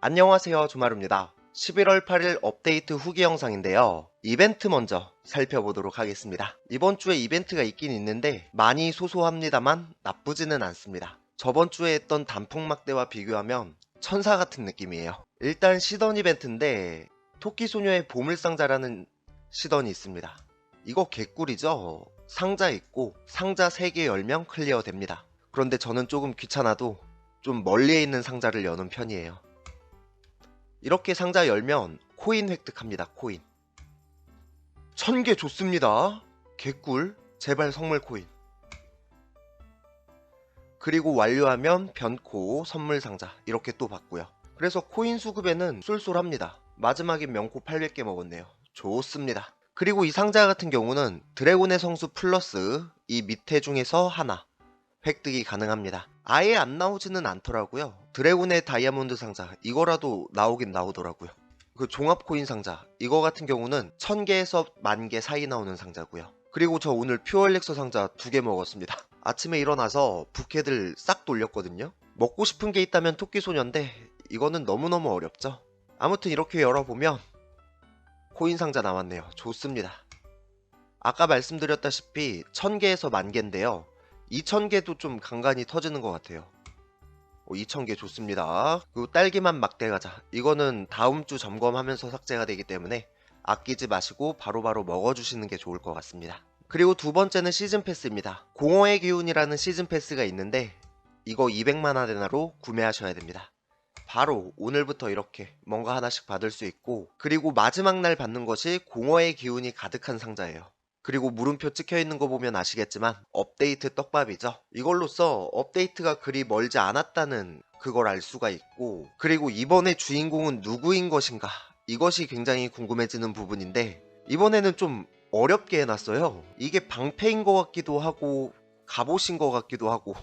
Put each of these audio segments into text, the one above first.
안녕하세요 조마루입니다. 11월 8일 업데이트 후기 영상인데요. 이벤트 먼저 살펴보도록 하겠습니다. 이번 주에 이벤트가 있긴 있는데 많이 소소합니다만 나쁘지는 않습니다. 저번 주에 했던 단풍막대와 비교하면 천사 같은 느낌이에요. 일단 시던 이벤트인데 토끼소녀의 보물상자라는 시던이 있습니다. 이거 개꿀이죠? 상자 있고 상자 3개 열면 클리어 됩니다. 그런데 저는 조금 귀찮아도 좀 멀리에 있는 상자를 여는 편이에요 이렇게 상자 열면 코인 획득합니다. 코인. 천개 좋습니다. 개꿀. 제발 성물 코인. 그리고 완료하면 변코 선물 상자 이렇게 또 받고요. 그래서 코인 수급에는 쏠쏠합니다. 마지막에 명코 800개 먹었네요. 좋습니다. 그리고 이 상자 같은 경우는 드래곤의 성수 플러스 이 밑에 중에서 하나 획득이 가능합니다. 아예 안 나오지는 않더라고요. 드래곤의 다이아몬드 상자 이거라도 나오긴 나오더라고요. 그 종합 코인 상자 이거 같은 경우는 1000개에서 만개 사이 나오는 상자고요. 그리고 저 오늘 퓨어엘렉서 상자 두 개 먹었습니다. 아침에 일어나서 부캐들 싹 돌렸거든요. 먹고 싶은 게 있다면 토끼소년데 이거는 너무너무 어렵죠. 아무튼 이렇게 열어보면 코인 상자 나왔네요. 좋습니다. 아까 말씀드렸다시피 1000개에서 만 개인데요. 2000개도 좀 간간히 터지는 것 같아요. 어, 2000개 좋습니다. 그리고 딸기만 막대 가자. 이거는 다음 주 점검하면서 삭제가 되기 때문에 아끼지 마시고 바로바로 먹어주시는 게 좋을 것 같습니다. 그리고 두 번째는 시즌 패스입니다. 공허의 기운이라는 시즌 패스가 있는데 이거 200만 아데나로 구매하셔야 됩니다. 바로 오늘부터 이렇게 뭔가 하나씩 받을 수 있고 그리고 마지막 날 받는 것이 공허의 기운이 가득한 상자예요. 그리고 물음표 찍혀 있는 거 보면 아시겠지만 업데이트 떡밥이죠. 이걸로써 업데이트가 그리 멀지 않았다는 그걸 알 수가 있고 그리고 이번에 주인공은 누구인 것인가 이것이 굉장히 궁금해지는 부분인데 이번에는 좀 어렵게 해놨어요. 이게 방패인 것 같기도 하고 갑옷인 것 같기도 하고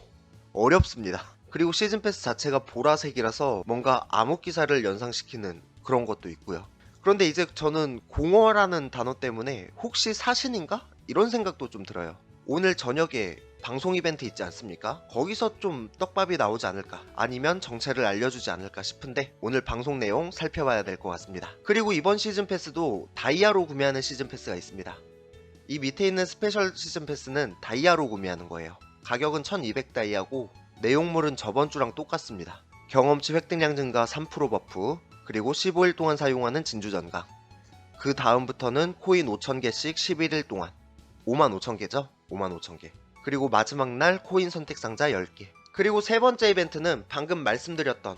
어렵습니다. 그리고 시즌 패스 자체가 보라색이라서 뭔가 암흑 기사를 연상시키는 그런 것도 있고요. 그런데 이제 저는 공허라는 단어 때문에 혹시 사신인가? 이런 생각도 좀 들어요. 오늘 저녁에 방송 이벤트 있지 않습니까? 거기서 좀 떡밥이 나오지 않을까? 아니면 정체를 알려주지 않을까 싶은데 오늘 방송 내용 살펴봐야 될 것 같습니다. 그리고 이번 시즌 패스도 다이아로 구매하는 시즌 패스가 있습니다. 이 밑에 있는 스페셜 시즌 패스는 다이아로 구매하는 거예요. 가격은 1200 다이아고 내용물은 저번 주랑 똑같습니다. 경험치 획득량 증가 3% 버프, 그리고 15일 동안 사용하는 진주전강. 그 다음부터는 코인 5,000개씩 11일 동안. 55,000개죠? 55,000개. 그리고 마지막 날 코인 선택 상자 10개. 그리고 세 번째 이벤트는 방금 말씀드렸던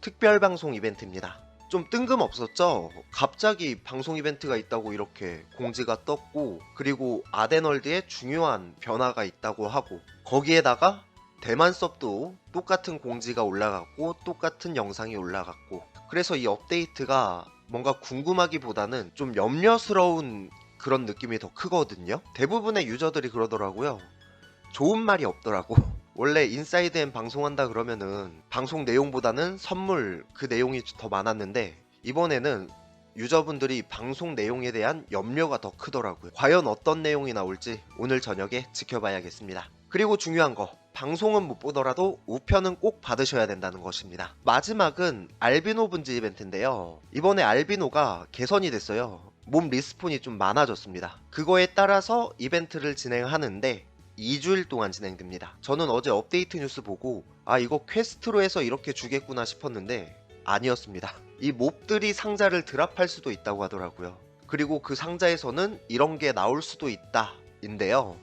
특별 방송 이벤트입니다. 좀 뜬금없었죠? 갑자기 방송 이벤트가 있다고 이렇게 공지가 떴고, 그리고 아데널드에 중요한 변화가 있다고 하고, 거기에다가 대만 섭도 똑같은 공지가 올라갔고, 똑같은 영상이 올라갔고, 그래서 이 업데이트가 뭔가 궁금하기보다는 좀 염려스러운 그런 느낌이 더 크거든요. 대부분의 유저들이 그러더라고요. 좋은 말이 없더라고. 원래 인사이드 엔 방송한다 그러면은 방송 내용보다는 선물 그 내용이 더 많았는데 이번에는 유저분들이 방송 내용에 대한 염려가 더 크더라고요. 과연 어떤 내용이 나올지 오늘 저녁에 지켜봐야겠습니다. 그리고 중요한 거 방송은 못 보더라도 우편은 꼭 받으셔야 된다는 것입니다. 마지막은 알비노 분지 이벤트인데요. 이번에 알비노가 개선이 됐어요. 몸 리스폰이 좀 많아졌습니다. 그거에 따라서 이벤트를 진행하는데 2주일 동안 진행됩니다. 저는 어제 업데이트 뉴스 보고 아 이거 퀘스트로 해서 이렇게 주겠구나 싶었는데 아니었습니다. 이 몹들이 상자를 드랍할 수도 있다고 하더라고요. 그리고 그 상자에서는 이런 게 나올 수도 있다 인데요.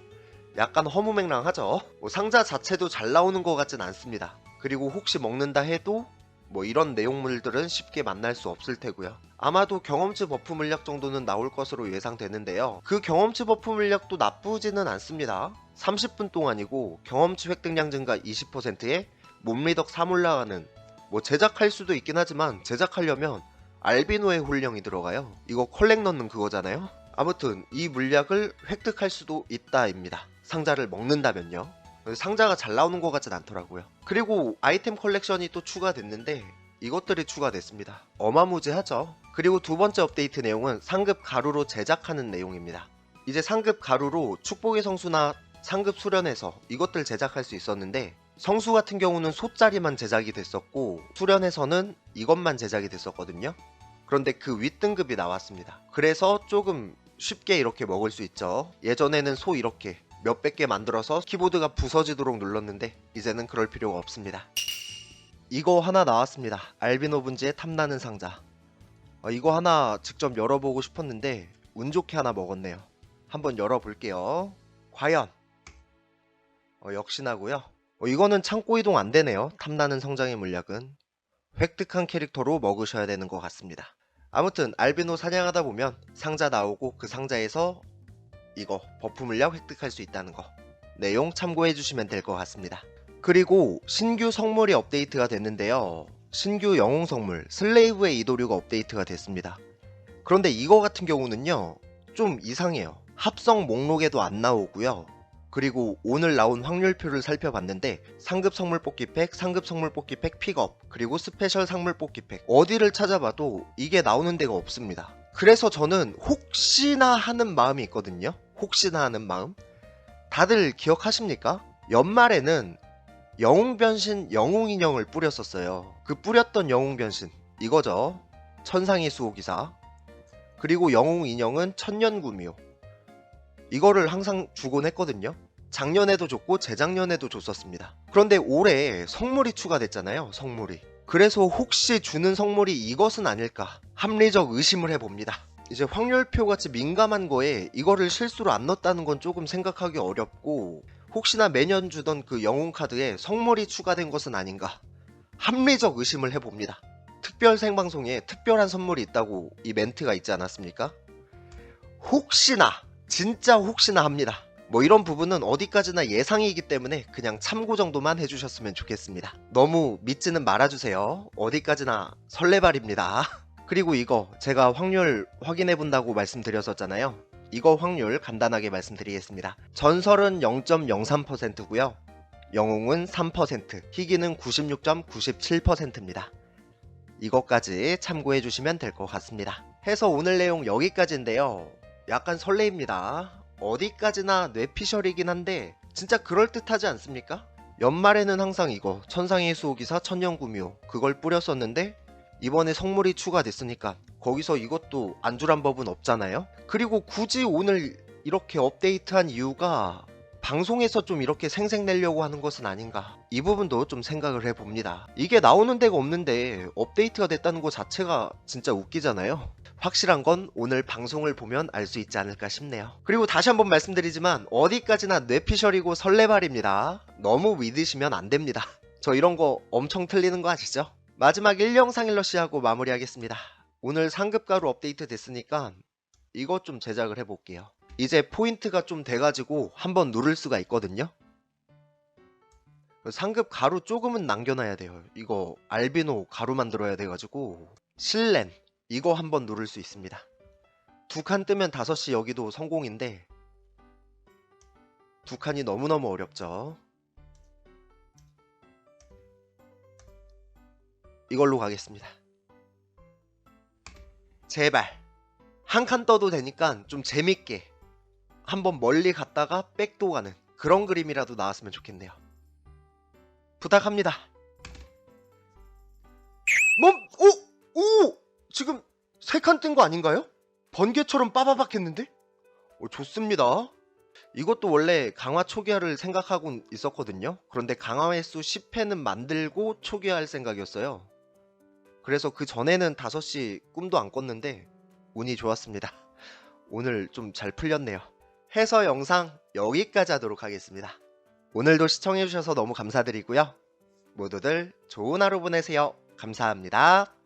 약간 허무맹랑하죠. 뭐 상자 자체도 잘 나오는 것 같진 않습니다. 그리고 혹시 먹는다 해도 뭐 이런 내용물들은 쉽게 만날 수 없을 테고요. 아마도 경험치 버프 물약 정도는 나올 것으로 예상되는데요. 그 경험치 버프 물약도 나쁘지는 않습니다. 30분 동안이고 경험치 획득량 증가 20%에 몸리덕 3 올라가는 뭐 제작할 수도 있긴 하지만 제작하려면 알비노의 훈령이 들어가요. 이거 컬렉 넣는 그거잖아요. 아무튼 이 물약을 획득할 수도 있다입니다. 상자를 먹는다면요. 상자가 잘 나오는 것 같진 않더라고요. 그리고 아이템 컬렉션이 또 추가됐는데 이것들이 추가됐습니다. 어마무지하죠. 그리고 두 번째 업데이트 내용은 상급 가루로 제작하는 내용입니다. 이제 상급 가루로 축복의 성수나 상급 수련해서 이것들 제작할 수 있었는데 성수 같은 경우는 소짜리만 제작이 됐었고 수련에서는 이것만 제작이 됐었거든요. 그런데 그 윗등급이 나왔습니다. 그래서 조금 쉽게 이렇게 먹을 수 있죠. 예전에는 소 이렇게 몇백 개 만들어서 키보드가 부서지도록 눌렀는데 이제는 그럴 필요가 없습니다. 이거 하나 나왔습니다. 알비노 분지의 탐나는 상자. 어, 이거 하나 직접 열어보고 싶었는데 운 좋게 하나 먹었네요. 한번 열어볼게요. 과연 어, 역시나고요. 어, 이거는 창고 이동 안 되네요. 탐나는 성장의 물약은 획득한 캐릭터로 먹으셔야 되는 것 같습니다. 아무튼 알비노 사냥하다 보면 상자 나오고 그 상자에서 이거 버프 물약 획득할 수 있다는 거 내용 참고해 주시면 될 것 같습니다. 그리고 신규 성물이 업데이트가 됐는데요. 신규 영웅 성물 슬레이브의 이도류가 업데이트가 됐습니다. 그런데 이거 같은 경우는요. 좀 이상해요. 합성 목록에도 안 나오고요. 그리고 오늘 나온 확률표를 살펴봤는데 상급 성물 뽑기 팩, 상급 성물 뽑기 팩 픽업, 그리고 스페셜 상물 뽑기 팩 어디를 찾아봐도 이게 나오는 데가 없습니다. 그래서 저는 혹시나 하는 마음이 있거든요. 혹시나 하는 마음. 다들 기억하십니까? 연말에는 영웅 변신 영웅 인형을 뿌렸었어요. 그 뿌렸던 영웅 변신 이거죠. 천상의 수호기사. 그리고 영웅 인형은 천년구미호. 이거를 항상 주곤 했거든요. 작년에도 줬고 재작년에도 줬었습니다. 그런데 올해 성물이 추가됐잖아요. 성물이. 그래서 혹시 주는 성물이 이것은 아닐까 합리적 의심을 해봅니다. 이제 확률표 같이 민감한 거에 이거를 실수로 안 넣었다는 건 조금 생각하기 어렵고 혹시나 매년 주던 그 영웅 카드에 성물이 추가된 것은 아닌가 합리적 의심을 해봅니다. 특별 생방송에 특별한 선물이 있다고 이 멘트가 있지 않았습니까? 혹시나 진짜 혹시나 합니다. 뭐 이런 부분은 어디까지나 예상이기 때문에 그냥 참고 정도만 해주셨으면 좋겠습니다. 너무 믿지는 말아주세요. 어디까지나 설레발입니다. 그리고 이거 제가 확률 확인해 본다고 말씀드렸었잖아요. 이거 확률 간단하게 말씀드리겠습니다. 전설은 0.03%고요. 영웅은 3%, 희귀는 96.97%입니다. 이것까지 참고해 주시면 될 것 같습니다. 해서 오늘 내용 여기까지인데요. 약간 설레입니다. 어디까지나 뇌피셜이긴 한데 진짜 그럴듯하지 않습니까? 연말에는 항상 이거 천상의 수호기사 천년구미호 그걸 뿌렸었는데 이번에 성물이 추가됐으니까 거기서 이것도 안 주란 법은 없잖아요? 그리고 굳이 오늘 이렇게 업데이트한 이유가 방송에서 좀 이렇게 생색내려고 하는 것은 아닌가? 이 부분도 좀 생각을 해봅니다. 이게 나오는 데가 없는데 업데이트가 됐다는 것 자체가 진짜 웃기잖아요? 확실한 건 오늘 방송을 보면 알 수 있지 않을까 싶네요. 그리고 다시 한번 말씀드리지만 어디까지나 뇌피셜이고 설레발입니다. 너무 믿으시면 안 됩니다. 저 이런 거 엄청 틀리는 거 아시죠? 마지막 1영상 일러시하고 마무리하겠습니다 오늘 상급가로 업데이트 됐으니까 이것 좀 제작을 해볼게요 이제 포인트가 좀 돼가지고 한번 누를 수가 있거든요. 상급 가루 조금은 남겨놔야 돼요. 이거 알비노 가루 만들어야 돼가지고 실렌 이거 한번 누를 수 있습니다. 두 칸 뜨면 5시 여기도 성공인데 두 칸이 너무너무 어렵죠. 이걸로 가겠습니다. 제발 한 칸 떠도 되니까 좀 재밌게 한번 멀리 갔다가 백도 가는 그런 그림이라도 나왔으면 좋겠네요. 부탁합니다. 멈! 오! 오! 지금 세 칸 뜬 거 아닌가요? 번개처럼 빠바박 했는데? 오, 좋습니다. 이것도 원래 강화 초기화를 생각하고 있었거든요. 그런데 강화 횟수 10회는 만들고 초기화할 생각이었어요. 그래서 그 전에는 5시 꿈도 안 꿨는데 운이 좋았습니다. 오늘 좀 잘 풀렸네요. 해서 영상 여기까지 하도록 하겠습니다. 오늘도 시청해주셔서 너무 감사드리고요. 모두들 좋은 하루 보내세요. 감사합니다.